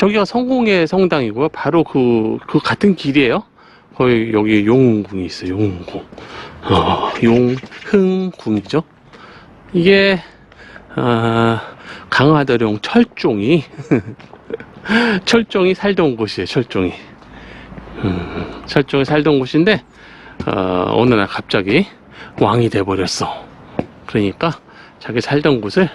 저기가 성공의 성당이고요. 바로 그, 그 같은 길이에요. 거의 여기 용궁이 있어요. 용궁. 어, 용흥궁이죠. 이게, 아, 강화도령 철종이, 철종이 살던 곳이에요. 철종이. 음, 철종이 살던 곳인데, 어, 어느 날 갑자기 왕이 돼버렸어. 그러니까 자기 살던 곳을,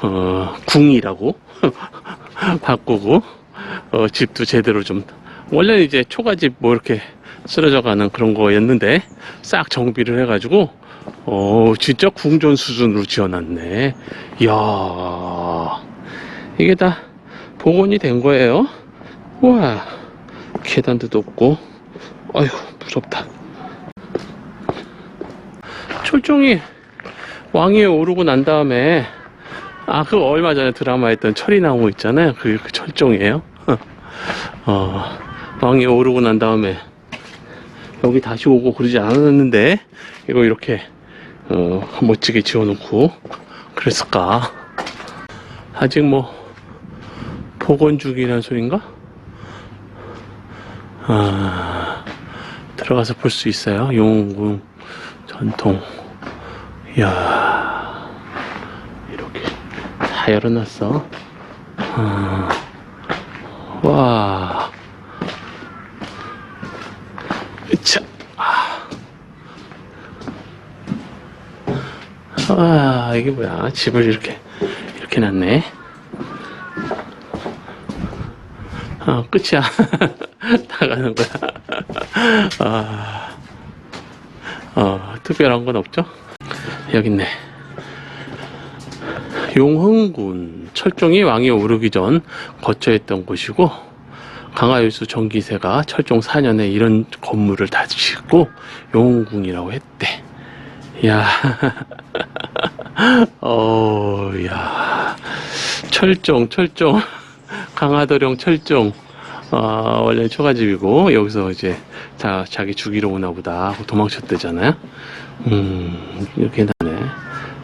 어, 궁이라고 바꾸고, 어, 집도 제대로 좀, 원래는 이제 초가집 뭐 이렇게 쓰러져 가는 그런 거였는데, 싹 정비를 해가지고, 어, 진짜 궁전 수준으로 지어놨네. 이야, 이게 다 복원이 된 거예요. 우와, 계단도 높고, 아휴, 무섭다. 철종이 왕위에 오르고 난 다음에, 아, 그 얼마 전에 드라마 했던 철이 나무 있잖아요. 그게 그 철종이에요. 어, 왕위에 오르고 난 다음에, 여기 다시 오고 그러지 않았는데, 이거 이렇게, 어, 멋지게 지어놓고, 그랬을까. 아직 뭐, 복원 중이라는 소린가? 아, 들어가서 볼 수 있어요. 용궁 전통. 이야, 이렇게 다 열어놨어. 아, 와. 아. 아, 이게 뭐야. 집을 이렇게, 이렇게 놨네. 아, 끝이야. 다 가는 거야. 아, 어, 특별한 건 없죠? 여기 있네. 용흥군. 철종이 왕이 오르기 전 거처했던 곳이고, 강하유수 정기세가 철종 4년에 이런 건물을 다 짓고 용흥궁이라고 했대. 야, 어, 야, 철종, 철종, 강화도령 철종. 어, 원래 초가집이고 여기서 이제 다 자기 죽이러 오나 보다 도망쳤대잖아요. 음, 이렇게 나네.